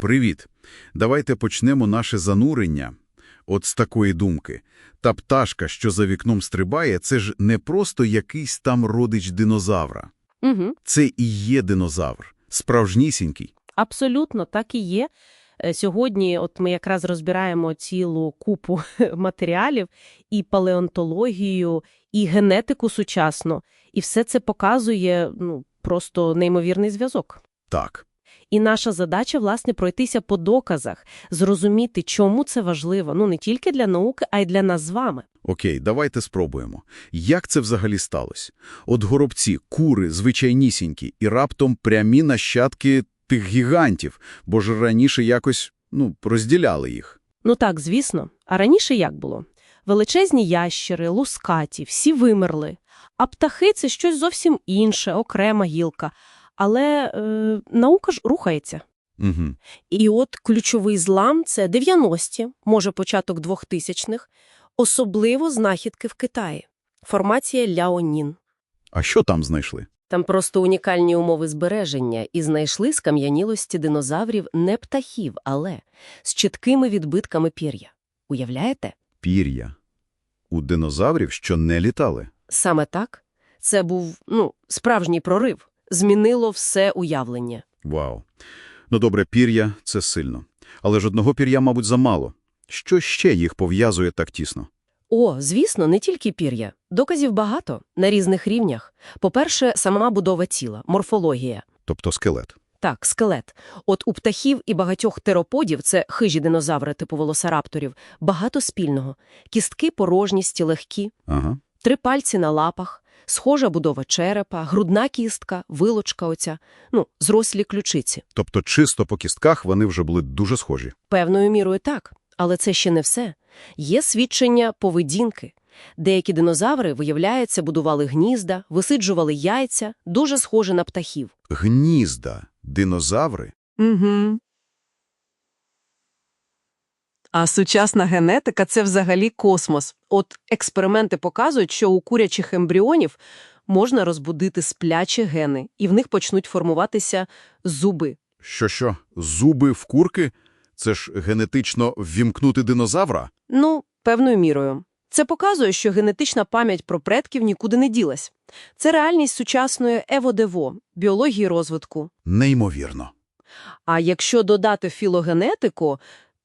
Привіт! Давайте почнемо наше занурення от з такої думки. Та пташка, що за вікном стрибає, це ж не просто якийсь там родич динозавра. Угу. Це і є динозавр. Справжнісінький. Абсолютно так і є. Е, Сьогодні от ми якраз розбираємо цілу купу матеріалів і палеонтологію, і генетику сучасну. І все це показує ну, просто неймовірний зв'язок. Так. І наша задача, власне, пройтися по доказах, зрозуміти, чому це важливо, ну не тільки для науки, а й для нас з вами. Окей, давайте спробуємо. Як це взагалі сталося? От горобці, кури, звичайнісінькі, і раптом прямі нащадки тих гігантів, бо ж раніше якось, ну, розділяли їх. Ну так, звісно. А раніше як було? Величезні ящери, лускаті, всі вимерли. А птахи – це щось зовсім інше, окрема гілка. Але е, наука ж рухається. Угу. І от ключовий злам – це 90-ті, може початок 2000-х, особливо знахідки в Китаї. Формація Ляонін. А що там знайшли? Там просто унікальні умови збереження і знайшли скам'янілості динозаврів не птахів, але з чіткими відбитками пір'я. Уявляєте? Пір'я. У динозаврів, що не літали. Саме так. Це був, ну, справжній прорив. Змінило все уявлення. Вау. Ну добре, пір'я – це сильно. Але ж одного пір'я, мабуть, замало. Що ще їх пов'язує так тісно? О, звісно, не тільки пір'я. Доказів багато, на різних рівнях. По-перше, сама будова тіла, морфологія. Тобто скелет. Так, скелет. От у птахів і багатьох тероподів, це хижі динозаври типу велосирапторів, багато спільного. Кістки порожністі, легкі, Ага. три пальці на лапах, схожа будова черепа, грудна кістка, вилочка оця, ну, зрослі ключиці. Тобто чисто по кістках вони вже були дуже схожі. Певною мірою так, але це ще не все. Є свідчення поведінки. Деякі динозаври, виявляється, будували гнізда, висиджували яйця, дуже схожі на птахів. Гнізда, динозаври. Угу. А сучасна генетика – це взагалі космос. От експерименти показують, що у курячих ембріонів можна розбудити сплячі гени, і в них почнуть формуватися зуби. Що-що, зуби в курки? Це ж генетично ввімкнути динозавра? Ну, певною мірою. Це показує, що генетична пам'ять про предків нікуди не ділась. Це реальність сучасної еводево, біології розвитку. Неймовірно. А якщо додати філогенетику,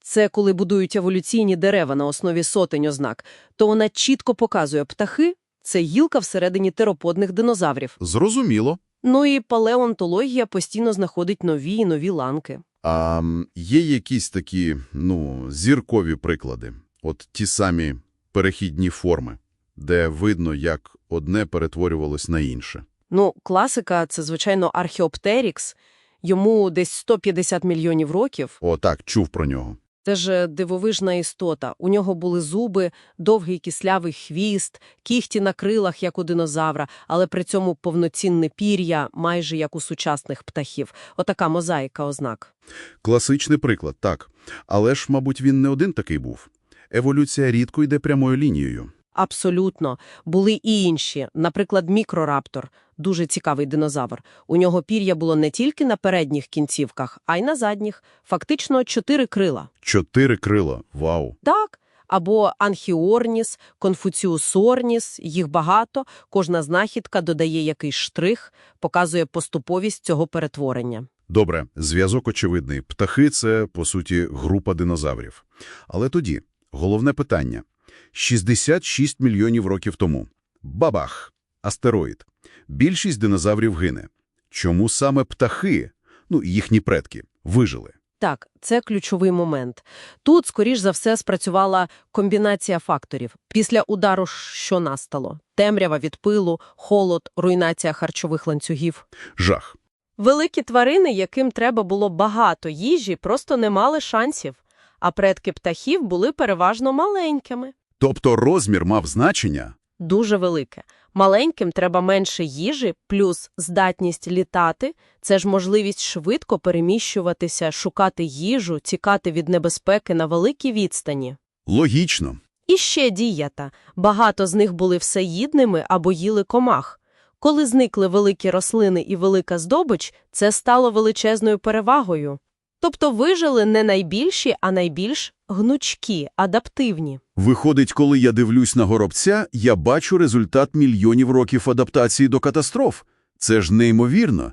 це коли будують еволюційні дерева на основі сотень ознак, то вона чітко показує птахи – це гілка всередині тероподних динозаврів. Зрозуміло. Ну і палеонтологія постійно знаходить нові і нові ланки. А є якісь такі, ну, зіркові приклади? От ті самі перехідні форми, де видно, як одне перетворювалось на інше. Ну, класика – це, звичайно, археоптерікс. Йому десь 150 мільйонів років. О, так, чув про нього. Це ж дивовижна істота. У нього були зуби, довгий кислявий хвіст, кіхті на крилах, як у динозавра, але при цьому повноцінне пір'я, майже як у сучасних птахів. Отака мозаїка ознак. Класичний приклад, так. Але ж, мабуть, він не один такий був. Еволюція рідко йде прямою лінією. Абсолютно. Були і інші. Наприклад, мікрораптор – дуже цікавий динозавр. У нього пір'я було не тільки на передніх кінцівках, а й на задніх. Фактично чотири крила. Чотири крила. Вау. Так, або анхіорніс, конфуціусорніс, їх багато, кожна знахідка додає якийсь штрих, показує поступовість цього перетворення. Добре, зв'язок очевидний. Птахи – це, по суті, група динозаврів. Але тоді головне питання. 66 мільйонів років тому. Бабах! Астероїд. Більшість динозаврів гине. Чому саме птахи, ну, їхні предки, вижили? Так, це ключовий момент. Тут, скоріш за все, спрацювала комбінація факторів. Після удару що настало? Темрява від пилу, холод, руйнація харчових ланцюгів. Жах. Великі тварини, яким треба було багато їжі, просто не мали шансів, а предки птахів були переважно маленькими. Тобто розмір мав значення? Дуже велике. Маленьким треба менше їжі, плюс здатність літати – це ж можливість швидко переміщуватися, шукати їжу, тікати від небезпеки на великій відстані. Логічно. І ще дієта. Багато з них були всеїдними або їли комах. Коли зникли великі рослини і велика здобич, це стало величезною перевагою. Тобто вижили не найбільші, а найбільш гнучкі, адаптивні. Виходить, коли я дивлюсь на горобця, я бачу результат мільйонів років адаптації до катастроф. Це ж неймовірно.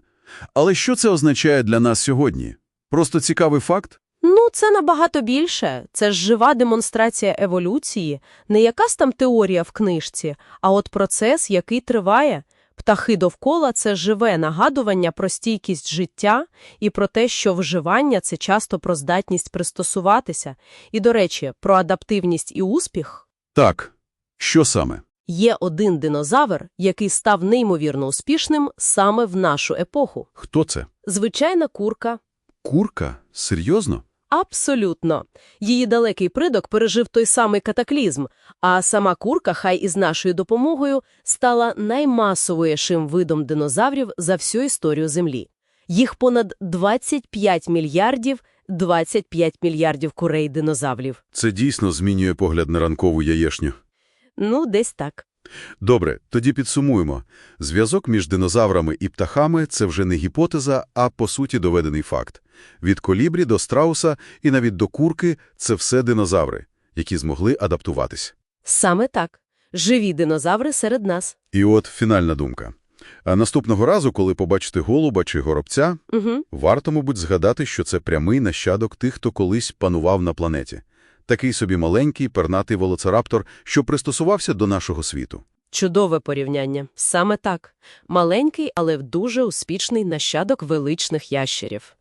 Але що це означає для нас сьогодні? Просто цікавий факт? Ну, це набагато більше. Це ж жива демонстрація еволюції, не якась там теорія в книжці, а от процес, який триває. Птахи довкола – це живе нагадування про стійкість життя і про те, що вживання – це часто про здатність пристосуватися. І, до речі, про адаптивність і успіх. Так. Що саме? Є один динозавр, який став неймовірно успішним саме в нашу епоху. Хто це? Звичайна курка. Курка? Серйозно? Абсолютно. Її далекий придок пережив той самий катаклізм, а сама курка, хай із нашою допомогою, стала наймасовішим видом динозаврів за всю історію Землі. Їх понад 25 мільярдів, 25 мільярдів курей динозаврів. Це дійсно змінює погляд на ранкову яєшню. Ну, десь так. Добре, тоді підсумуємо. Зв'язок між динозаврами і птахами – це вже не гіпотеза, а по суті доведений факт. Від колібрі до страуса і навіть до курки – це все динозаври, які змогли адаптуватись. Саме так. Живі динозаври серед нас. І от фінальна думка. А наступного разу, коли побачите голуба чи горобця, Угу. варто, мабуть, згадати, що це прямий нащадок тих, хто колись панував на планеті. Такий собі маленький, пернатий волоцераптор, що пристосувався до нашого світу. Чудове порівняння. Саме так. Маленький, але дуже успішний нащадок величних ящерів.